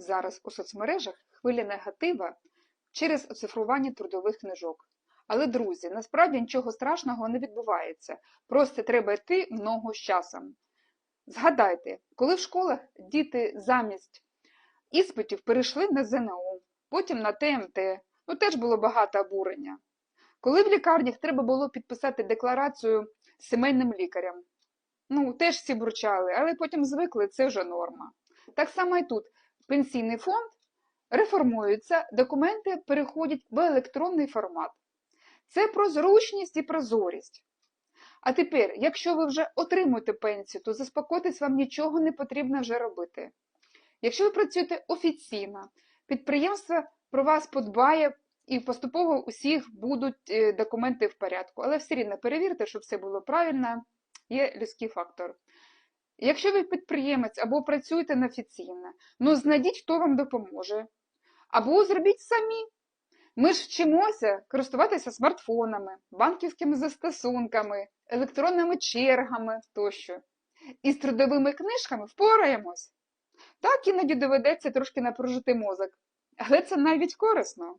Зараз у соцмережах хвиля негатива через оцифрування трудових книжок. Але, друзі, насправді нічого страшного не відбувається. Просто треба йти в ногу з часом. Згадайте, коли в школах діти замість іспитів перейшли на ЗНО, потім на ТМТ, ну теж було багато обурення. Коли в лікарнях треба було підписати декларацію з сімейним лікарем, ну теж всі бурчали, але потім звикли, це вже норма. Так само і тут пенсійний фонд реформується, документи переходять в електронний формат. Це про зручність і прозорість. А тепер, якщо ви вже отримуєте пенсію, то заспокойтесь, вам нічого не потрібно вже робити. Якщо ви працюєте офіційно, підприємство про вас подбає і поступово у всіх будуть е, документи в порядку. Але все рівно перевірте, щоб все було правильно, є людський фактор. Якщо ви підприємець або працюєте неофіційно, ну знайдіть, хто вам допоможе. Або зробіть самі. Ми ж вчимося користуватися смартфонами, банківськими застосунками, електронними чергами тощо. І з трудовими книжками впораємось. Так іноді доведеться трошки напружити мозок, але це навіть корисно.